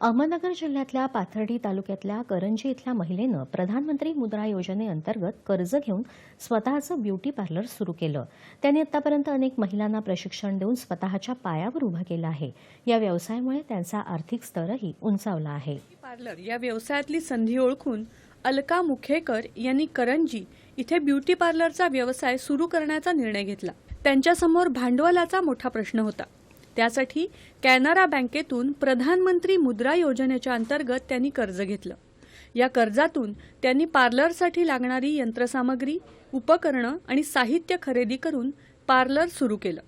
अहमदनगर जिल्ह्यातल्या पाथर्डी तालुक्यातल्या करंजी इथल्या महिलेनं प्रधानमंत्री मुद्रा योजनेअंतर्गत कर्ज घेऊन स्वतःचं ब्युटी पार्लर सुरू केलं. त्यांनी आतापर्यंत अनेक महिलांना प्रशिक्षण देऊन स्वतःच्या पायावर उभं केलं आहे. या व्यवसायामुळे त्यांचा आर्थिक स्तरही उंचावला आहे. पार्लर या व्यवसायातली संधी ओळखून अलका मुखेकर यांनी करंजी इथे ब्युटी पार्लरचा व्यवसाय सुरू करण्याचा निर्णय घेतला. त्यांच्यासमोर भांडवलाचा मोठा प्रश्न होता. त्यासाठी कॅनरा बँकेतून प्रधानमंत्री मुद्रा योजनेच्या अंतर्गत त्यांनी कर्ज घेतलं. या कर्जातून त्यांनी पार्लरसाठी लागणारी यंत्रसामग्री उपकरणं आणि साहित्य खरेदी करून पार्लर सुरू केलं.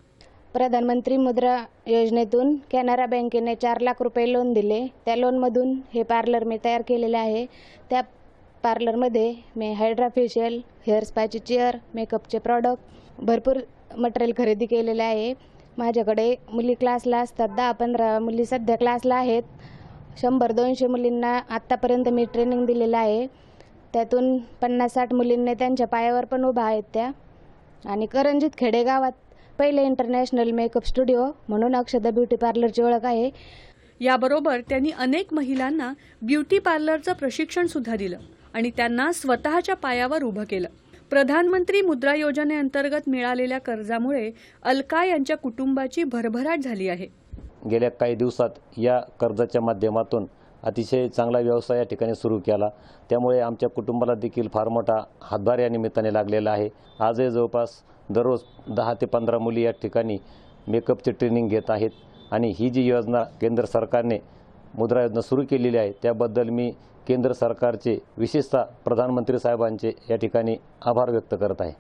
प्रधानमंत्री मुद्रा योजनेतून कॅनरा बँकेने चार लाख रुपये लोन दिले. त्या लोनमधून हे पार्लर मी तयार केलेले आहे. त्या पार्लरमध्ये मी हायड्रा फेशियल हेअर स्पाची चेअर मेकअपचे प्रॉडक्ट भरपूर मटेरियल खरेदी केलेले आहे. माझ्याकडे मुली क्लासला असतात दहा पंधरा मुली सध्या क्लासला आहेत. शंभर दोनशे मुलींना आत्तापर्यंत मी ट्रेनिंग दिलेलं आहे. त्यातून पन्नास साठ मुलींनी त्यांच्या पायावर पण उभा आहेत त्या. आणि करंजित खेडेगावात पहिले इंटरनॅशनल मेकअप स्टुडिओ म्हणून अक्षदा ब्युटी पार्लरची ओळख आहे. याबरोबर त्यांनी अनेक महिलांना ब्युटी पार्लरचं प्रशिक्षण सुद्धा दिलं आणि त्यांना स्वतःच्या पायावर उभं केलं. प्रधानमंत्री मुद्रा योजनेअंतर्गत मिळालेल्या कर्जामुळे अलका यांच्या कुटुंबाची भरभराट झाली आहे. गेल्या काही दिवसात या कर्जाच्या माध्यमातून अतिशय चांगला व्यवसाय या ठिकाणी सुरू केला. त्यामुळे आमच्या कुटुंबाला देखील फार मोठा हातभार या निमित्ताने लागलेला आहे. आजही जवळपास दररोज दहा ते पंधरा मुली या ठिकाणी मेकअपची ट्रेनिंग घेत आहेत. आणि ही जी योजना केंद्र सरकारने मुद्रा योजना सुरू केलेली आहे. त्याबद्दल मी केंद्र सरकारचे विशेषतः प्रधानमंत्री साहेबांचे या ठिकाणी आभार व्यक्त करत आहे.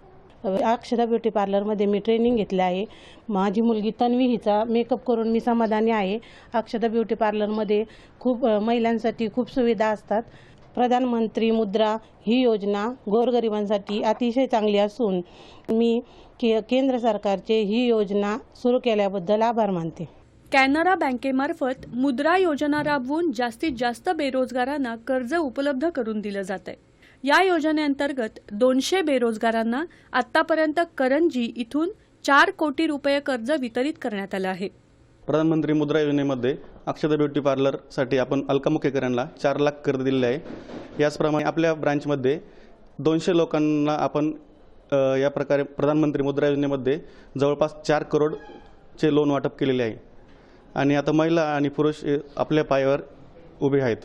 अक्षरा ब्युटी पार्लरमध्ये मी ट्रेनिंग घेतलं आहे. माझी मुलगी तन्वी हिचा मेकअप करून मी समाधानी आहे. अक्षरा ब्युटी पार्लरमध्ये खूप महिलांसाठी खूप सुविधा असतात. प्रधानमंत्री मुद्रा ही योजना गोरगरिबांसाठी अतिशय चांगली असून मी के केंद्र सरकारचे ही योजना सुरू केल्याबद्दल आभार मानते. कॅनरा बँकेमार्फत मुद्रा योजना राबवून जास्तीत जास्त बेरोजगारांना कर्ज उपलब्ध करून दिलं जात आहे या योजनेअंतर्गत दोनशे बेरोजगारांना आतापर्यंत करंजी इथून चार कोटी रुपये कर्ज वितरित करण्यात आलं आहे. प्रधानमंत्री मुद्रा योजनेमध्ये अक्षता ब्युटी पार्लरसाठी आपण अलका चार लाख कर्ज दिलेले आहे. याचप्रमाणे आपल्या ब्रांचमध्ये दोनशे लोकांना आपण या प्रकारे प्रधानमंत्री मुद्रा योजनेमध्ये जवळपास चार करोडचे लोन वाटप केलेले आहे. आणि आता महिला आणि पुरुष आपल्या पायावर उभे आहेत.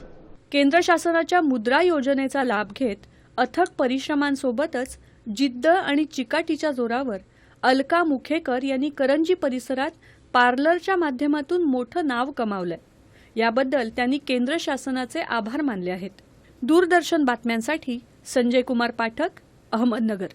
केंद्र शासनाच्या मुद्रा योजनेचा लाभ घेत अथक परिश्रमांसोबतच जिद्द आणि चिकाटीच्या जोरावर अलका मुखेकर यांनी करंजी परिसरात पार्लरच्या माध्यमातून मोठं नाव कमावलंय. याबद्दल त्यांनी केंद्र शासनाचे आभार मानले आहेत. दूरदर्शन बातम्यांसाठी संजय कुमार पाठक अहमदनगर.